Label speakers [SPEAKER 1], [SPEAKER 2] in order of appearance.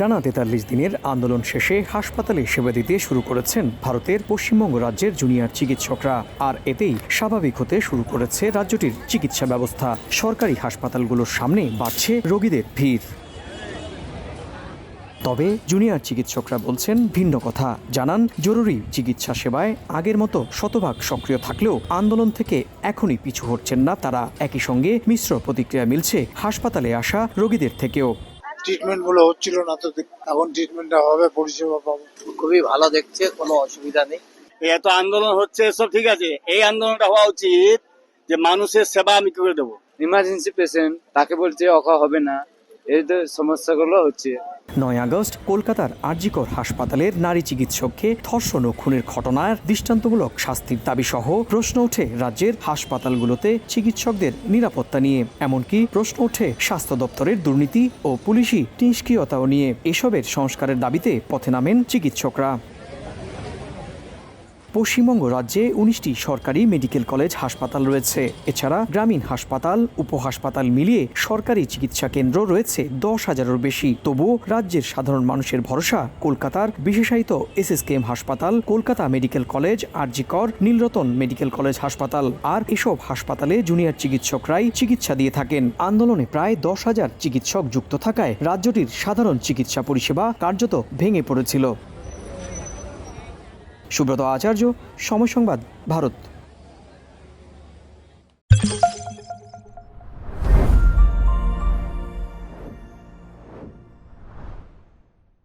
[SPEAKER 1] টানা তেতাল্লিশ দিনের আন্দোলন শেষে হাসপাতালে সেবা দিতে শুরু করেছেন ভারতের পশ্চিমবঙ্গ রাজ্যের জুনিয়র চিকিৎসকরা। আর এতেই স্বাভাবিক হতে শুরু করেছে রাজ্যটির চিকিৎসা ব্যবস্থা। সরকারি হাসপাতালগুলোর সামনে বাড়ছে রোগীদের ভিড়। তবে জুনিয়র চিকিৎসকরা বলছেন, ভিন্ন কথা। জানান, জরুরি চিকিৎসা সেবায় আগের মতো শতভাগ সক্রিয় থাকলেও আন্দোলন থেকে এখনই পিছু হচ্ছেন না তারা। একই সঙ্গে মিশ্র প্রতিক্রিয়া মিলছে হাসপাতালে আসা রোগীদের থেকেও।
[SPEAKER 2] ট্রিটমেন্টগুলো হচ্ছিল না তো এখন ট্রিটমেন্টটা হবে পরিষেবা পাবো।
[SPEAKER 3] খুবই ভালো দেখছে কোনো অসুবিধা নেই।
[SPEAKER 4] এই এত আন্দোলন হচ্ছে সব ঠিক আছে। এই আন্দোলনটা হওয়া উচিত যে মানুষের সেবা আমি কি করে দেবো।
[SPEAKER 5] ইমার্জেন্সি পেশেন্ট তাকে বলছে অকা হবে না। এই তো সমস্যাগুলো হচ্ছে।
[SPEAKER 1] নয় আগস্ট কলকাতার আরজিকর হাসপাতালের নারী চিকিৎসককে ধর্ষণ ও খুনের ঘটনার দৃষ্টান্তমূলক শাস্তির দাবি সহ প্রশ্ন ওঠে রাজ্যের হাসপাতালগুলোতে চিকিৎসকদের নিরাপত্তা নিয়ে। এমনকি প্রশ্ন ওঠে স্বাস্থ্য দপ্তরের দুর্নীতি ও পুলিশি নিষ্ক্রিয়তাও নিয়ে। এসবের সংস্কারের দাবিতে পথে নামেন চিকিৎসকরা। পশ্চিমবঙ্গ রাজ্যে উনিশটি সরকারি মেডিকেল কলেজ হাসপাতাল রয়েছে। এছাড়া গ্রামীণ হাসপাতাল, উপহাসপাতাল মিলিয়ে সরকারি চিকিৎসা কেন্দ্র রয়েছে দশ হাজারের বেশি। তবুও রাজ্যের সাধারণ মানুষের ভরসা কলকাতার বিশেষায়িত এস এস এসএসকেএম হাসপাতাল, Kolkata medical college, RG Kar, Nilratan medical college হাসপাতাল আর এসব হাসপাতালে জুনিয়র চিকিৎসকরাই চিকিৎসা দিয়ে থাকেন। আন্দোলনে প্রায় দশ হাজার চিকিৎসক যুক্ত থাকায় রাজ্যটির সাধারণ চিকিৎসা পরিষেবা কার্যত ভেঙে পড়েছিল। সুব্রত আচার্য সময় সংবাদ ভারত।